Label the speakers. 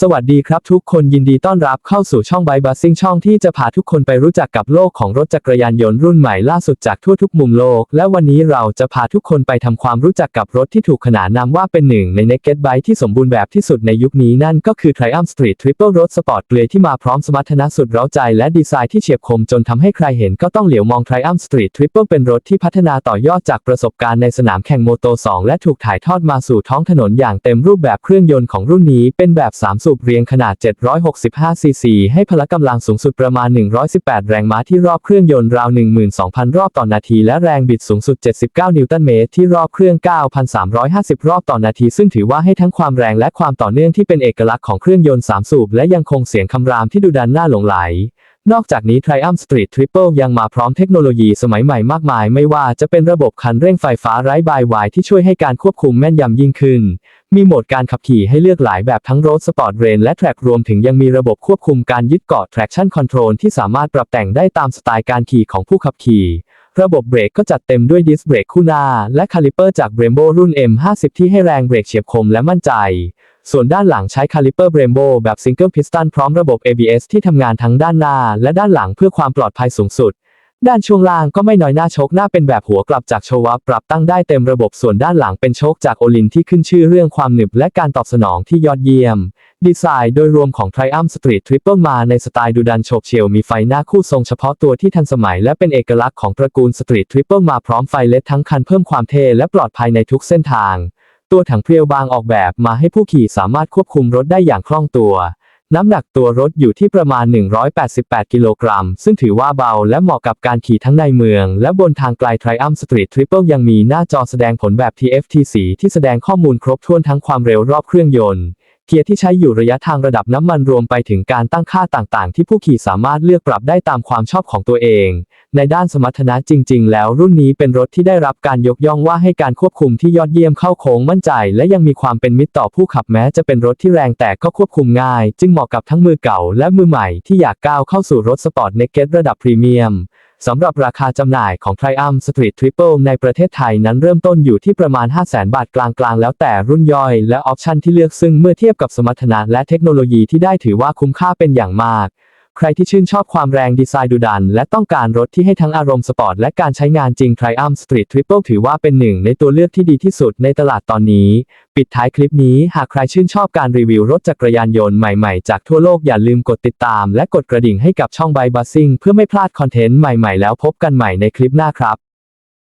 Speaker 1: สวัสดีครับทุกคนยินดีต้อนรับเข้าสู่ช่องไบบัสซิ่งช่องที่จะพาทุกคนไปรู้จักกับโลกของรถจักรยานยนต์รุ่นใหม่ล่าสุดจากทั่วทุกมุมโลก และวันนี้เราจะพาทุกคนไปทำความรู้จักกับรถที่ถูกขนานนามว่าเป็นหนึ่งใน Naked Bike ที่สมบูรณ์แบบที่สุดในยุคนี้นั่นก็คือ Triumph Street Triple Road Sport เกรดที่มาพร้อมสมรรถนะสุดเร้าใจและดีไซน์ที่เฉียบคมจนทำให้ใครเห็นก็ต้องเหลียวมอง Triumph Street Triple เป็นรถที่พัฒนาต่อยอดจากประสบการณ์ในสนามแข่งโมโต2และถูกถ่ายทอดมาสู่ท้องถนนอย่างเต็มรูปแบบเครื่องยนต์ของรุ่นนี้เป็นแบบ3สูบเรียงขนาด 765 ซีซี ให้พละกำลังสูงสุดประมาณ 118 แรงม้าที่รอบเครื่องยนต์ราว 12,000 รอบต่อนาที และแรงบิดสูงสุด 79 นิวตันเมตรที่รอบเครื่อง 9,350 รอบต่อนาที ซึ่งถือว่าให้ทั้งความแรงและความต่อเนื่องที่เป็นเอกลักษณ์ของเครื่องยนต์3สูบและยังคงเสียงคำรามที่ดุดันน่าหลงไหล นอกจากนี้ Triumph Street Triple ยังมาพร้อมเทคโนโลยีสมัยใหม่มากมาย ไม่ว่าจะเป็นระบบคันเร่งไฟฟ้าไร้บายวายที่ช่วยให้การควบคุมแม่นยำยิ่งขึ้น มีโหมดการขับขี่ให้เลือกหลายแบบทั้ง Road Sport Rain และ Track รวมถึงยังมีระบบควบคุมการยึดเกาะ Traction Control ที่สามารถปรับแต่งได้ตามสไตล์การขี่ของผู้ขับขี่ระบบเบรกก็จัดเต็มด้วยดิสเบรกคู่หน้า และคาลิเปอร์จาก Brembo รุ่น M50 ที่ให้แรงเบรกเฉียบคมและมั่นใจ ส่วนด้านหลังใช้คาลิเปอร์ Brembo แบบ Single Piston พร้อมระบบ ABS ที่ทำงานทั้งด้านหน้า และด้านหลังเพื่อความปลอดภัยสูงสุด ด้านช่วงล่างก็ไม่น้อยหน้าโชคหน้าเป็นแบบหัวกลับจากโชวาปรับตั้งได้เต็มระบบส่วนด้านหลังเป็นโชคจากโอลินที่ขึ้นชื่อเรื่องความหนึบและการตอบสนองที่ยอดเยี่ยม ดีไซน์โดยรวมของ Triumph Street Triple มาในสไตล์ดูดันโฉบเฉี่ยวมีไฟหน้าคู่ทรงเฉพาะตัวที่ทันสมัย และเป็นเอกลักษณ์ของตระกูล Street Triple มาพร้อมไฟเลดทั้งคันเพิ่มความเท่และปลอดภัยในทุกเส้นทาง ตัวถังเพรียวบางออกแบบมาให้ผู้ขี่สามารถควบคุมรถได้อย่างคล่องตัว น้ำหนักตัวรถอยู่ที่ประมาณ 188 กิโลกรัม ซึ่งถือว่าเบาและเหมาะกับการขี่ทั้งในเมือง และบนทางไกล Triumph Street Triple ยังมีหน้าจอแสดงผลแบบ TFT สีที่แสดงข้อมูลครบถ้วนทั้งความเร็วรอบเครื่องยนต์ เกียร์ที่ใช้อยู่ระยะทางระดับน้ำมันรวมไปถึงการตั้งค่าต่างๆ ที่ผู้ขี่สามารถเลือกปรับได้ตามความชอบของตัวเอง ในด้านสมรรถนะจริง ๆ แล้วรุ่นนี้เป็นรถที่ได้รับการยกย่องว่าให้การควบคุมที่ยอดเยี่ยมเข้าโค้งมั่นใจ และยังมีความเป็นมิตรต่อผู้ขับแม้จะเป็นรถที่แรงแต่ก็ควบคุมง่าย จึงเหมาะกับทั้งมือเก่าและมือใหม่ที่อยากก้าวเข้าสู่รถสปอร์ตเนกเก็ตระดับพรีเมียม สำหรับราคาจำหน่ายของ Triumph Street Triple ในประเทศไทยนั้นเริ่มต้นอยู่ที่ประมาณ 500,000 บาทกลางๆ แล้วแต่รุ่นย่อยและออปชันที่เลือกซึ่งเมื่อเทียบกับสมรรถนะและเทคโนโลยีที่ได้ถือว่าคุ้มค่าเป็นอย่างมาก ใครที่ชื่นชอบความแรงดีไซน์ดุดัน และต้องการรถที่ให้ทั้งอารมณ์สปอร์ตและการใช้งานจริง Triumph Street Triple ถือว่าเป็นหนึ่งในตัวเลือกที่ดีที่สุดในตลาดตอนนี้ ปิดท้ายคลิปนี้หากใครชื่นชอบการรีวิวรถจักรยานยนต์ใหม่ๆ จากทั่วโลกอย่าลืมกดติดตาม และกดกระดิ่งให้กับช่องไบบัสซิ่งเพื่อไม่พลาดคอนเทนต์ใหม่ๆ แล้วพบกันใหม่ในคลิปหน้าครับ